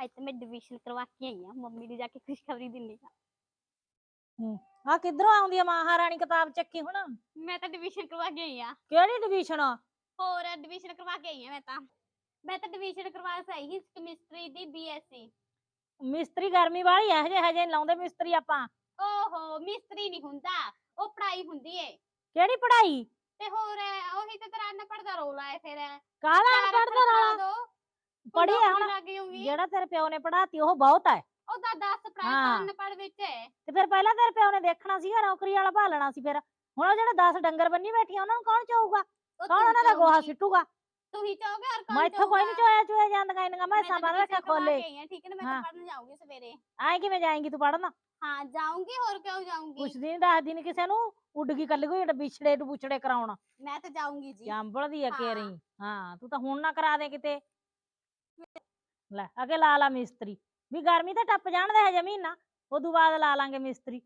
ਅੱਜ ਤਾਂ ਮੈਂ ਐਡਮਿਸ਼ਨ ਕਰਵਾ ਕੇ ਆਈ ਆ ਮੰਮੀ ਦੀ ਜਾ ਕੇ ਖੁਸ਼ਖਬਰੀ ਦਿੰਨੀ ਆ ਆ ਕਿੱਧਰੋਂ ਆਉਂਦੀ ਆ ਮਹਾਰਾਣੀ ਕਿਤਾਬ ਚੱਕੀ ਹੁਣ? ਮੈਂ ਤਾਂ ਐਡਮਿਸ਼ਨ ਕਰਵਾ ਕੇ ਆਈ ਆ ਕਿਹੜੀ ਡਿਵੀਜ਼ਨ ਹੋਰ ਐਡਮਿਸ਼ਨ ਕਰਵਾ ਕੇ ਆਈ ਆ ਮੈਂ ਤਾਂ। ਮੈਂ ਤਾਂ ਐਡਮਿਸ਼ਨ ਕਰਵਾ ਕੇ ਆਈ ਸੀ ਕੈਮਿਸਟਰੀ ਦੀ ਬੀਐਸਸੀ ਮਿਸਤਰੀ ਗਰਮੀ ਵਾਲੀ ਐ ਹਜੇ ਹਜੇ ਨੀ ਲਾਉਂਦੇ ਮਿਸਤਰੀ ਆਪਾਂ। ਓਹੋ ਮਿਸਤਰੀ ਨਹੀਂ ਹੁੰਦਾ ਉਹ ਪੜਾਈ ਹੁੰਦੀ ਏ। ਕਿਹੜੀ ਪੜ੍ਹਾਈ? ਤੇ ਹੋਰ ਐ, ਉਹੀ ਤਾਂ ਤੇਰਾ ਅਨਪੜ੍ਹ ਦਾ ਰੋਲ ਹੈ ਫਿਰ। ਕਾਹਦਾ ਪੜਦਾ ਰੌਲਾ? ਪੜ੍ਹੀ ਆ ਹੁਣ ਲੱਗ ਜਾਊਗੀ ਜਿਹੜਾ ਤੇਰੇ ਪਿਓ ਨੇ ਪੜਾਤੀ ਉਹ ਬਹੁਤ ਹੈ ਉਹ ਤਾਂ 10 ਪੜਾਈ ਹਾਂ। ਤਾਂ ਅਨਪੜ੍ਹ ਵਿੱਚ ਹੈ ਤੇ ਫਿਰ ਪਹਿਲਾਂ ਤੇਰੇ ਪਿਓ ਨੇ ਦੇਖਣਾ ਸੀਗਾ ਨੌਕਰੀ ਵਾਲਾ ਭਾਲਣਾ ਸੀ ਫਿਰ ਹੁਣ ਉਹ ਜਿਹੜੇ 10 ਡੰਗਰ ਬੰਨੀ ਬੈਠੀਆਂ ਉਹਨਾਂ ਨੂੰ ਕੌਣ ਚਾਹੂਗਾ ਉਹ ਕੌਣ ਤੂੰ ਉਹਨਾਂ ਦਾ ਗੋਹਾ ਚਾਹੂਗੀ, ਸਿੱਟੂਗਾ ਤੂੰ ਹੀ ਚਾਹੋਗੇ ਹੋਰ ਕੌਣ ਮੈਂ ਇੱਥੋਂ ਕੋਈ ਨਹੀਂ ਚਾਹੂਗਾ? ਚੋਇਆ ਚੋਇਆ ਜਾਂਦੀਆਂ ਇੰਨੀਆਂ ਮੈਂ ਮੈਂ ਤਾਂ ਸਾਂਭਣ admission ਰੱਖਿਆ ਕਰਵਾ ਖੋਲੇ ਕੇ ਆਈ ਹਾਂ, ਠੀਕ ਹੈ ਨਾ ਮੈਂ ਹਾਂ। ਤਾਂ ਪੜਨ ਜਾਊਂਗੀ ਸਵੇਰੇ ਐਂ ਕਿਵੇਂ ਜਾਏਂਗੀ ਤੂੰ ਪੜਨ ਹਾਂ ਜਾਊਂਗੀ ਹੋਰ ਕਿਉਂ ਜਾਊਂਗੀ ਪੁੱਛਦੀ ਨੀ ਦੱਸਦੀ ਨੀ ਕਿਸੇ ਨੂੰ ਉੱਡ ਗਈ ਕੱਲੀ ਕੋਈ ਵਿਛੜੇ ਨੂੰ ਪੁੱਛੜੇ ਕਰਾਉਣ ਮੈਂ ਤਾਂ ਜਾਊਂਗੀ ਜੀ ਚੰਬਲਦੀ ਆ ਹਾਂ। ਕੇਰੀ ਹਾਂ ਤੂੰ ਤਾਂ ਹੁਣ ਨਾ ਕਰਾ ਦੇ ਕਿਤੇ ਲੈ, ਅਗੇ ਲਾ ਲਾ ਮਿਸਤਰੀ। ਵੀ ਗਰਮੀ ਤਾਂ ਟੱਪ ਜਾਣ ਦੇ ਹਜੇ ਮਹੀਨਾ, ਉਦੋਂ ਬਾਅਦ ਲਾ ਲਾਂਗੇ ਮਿਸਤਰੀ।